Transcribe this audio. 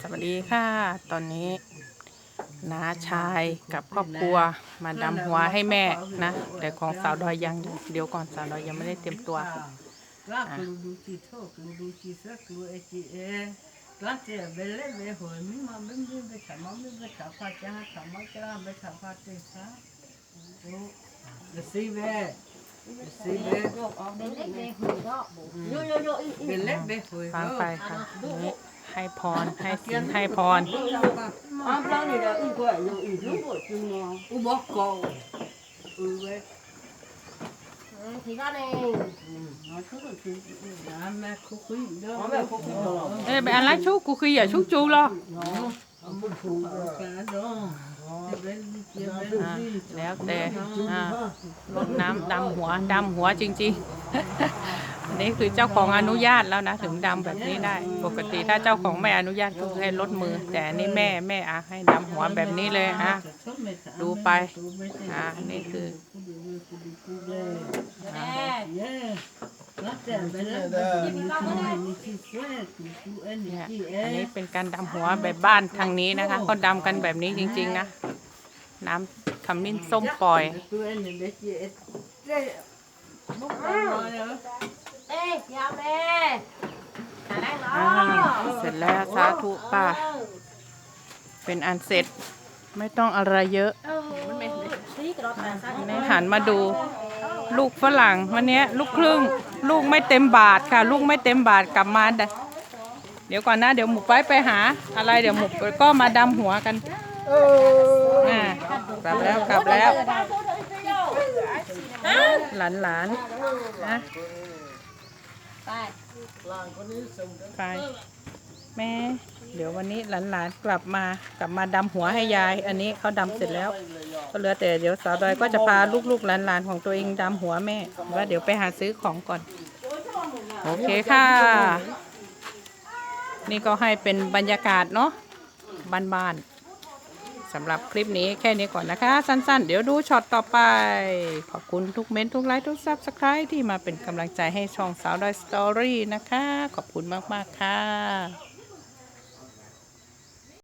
สวัสดีค่ะ ตอนนี้น้าชายกับครอบครัวมาดำหัวให้แม่นะ แต่ของสาวดอยยังเดี๋ยวก่อนสาวดอยยังไม่ได้เตรียมตัว Là cứ đủ chi thô, cứ đủ chi sắc, cứ đủ chi ê. Là chỉ là về lấy về hồi mình mà mình đi về thả máu mình về thả phát cha thả máu cha về thả phát tiền sa. Để xí về, để xí về, về lấy về hồi ฟัง hồi. ไปค่ะนี้ให้พรให้สินให้พร U bó cầu, u về. Đã mẹ khúc quý đó. เอ้ยไปอะไรชุกกูคืออย่า ชุกจูหรอ Cả đó. Về đi kia về อ่า đi. แล้วแต่อ่ารดน้ำดำหัวดำหัวจริงๆ อันนี้คือเจ้าของอนุญาตแล้วนะ ถึงดำแบบนี้ได้ ปกติถ้าเจ้าของไม่อนุญาตก็คือให้ลดมือ แต่อันนี้แม่แม่อะให้ดำหัวแบบนี้เลยอะดูไปอะนี่คือ เนี่ยอันนี้เป็นการดำหัวแบบบ้านทางนี้นะคะเขาดำกันแบบนี้จริง ๆ นะ น้ำขมิ้นส้มปล่อยอ่าเสร็จแล้วสาธุป่าเป็นอันเสร็จไม่ต้องอะไรเยอะนี่หันมาดู ลูกฝรั่งวันนี้ลูกครึ่ง ลูกไม่เต็มบาทค่ะ ลูกไม่เต็มบาทกลับมาเดี๋ยวก่อนนะ เดี๋ยวหมูไปไปหา อะไรเดี๋ยวหมูก็มาดำหัวกันอ่ากลับแล้วกลับแล้วหลานหลานนะไปแม่ เดี๋ยววันนี้หลานๆกลับมากลับมาดำหัวให้ยาย อันนี้เขาดำเสร็จแล้ว ก็เหลือแต่เดี๋ยวสาวดอยก็จะพาลูกๆหลานๆของตัวเองดำหัวแม่ว่าเดี๋ยวไปหาซื้อของก่อน โอเคค่ะ นี่ก็ให้เป็นบรรยากาศเนาะบ้านๆสำหรับคลิปนี้แค่นี้ก่อนนะคะ สั้นๆ เดี๋ยวดูช็อตต่อไป ขอบคุณทุกเม้นทุกไลค์ทุกซับสไครต์ที่มาเป็นกำลังใจให้ช่องสาวดอยสตอรี่นะคะ ขอบคุณมากๆค่ะ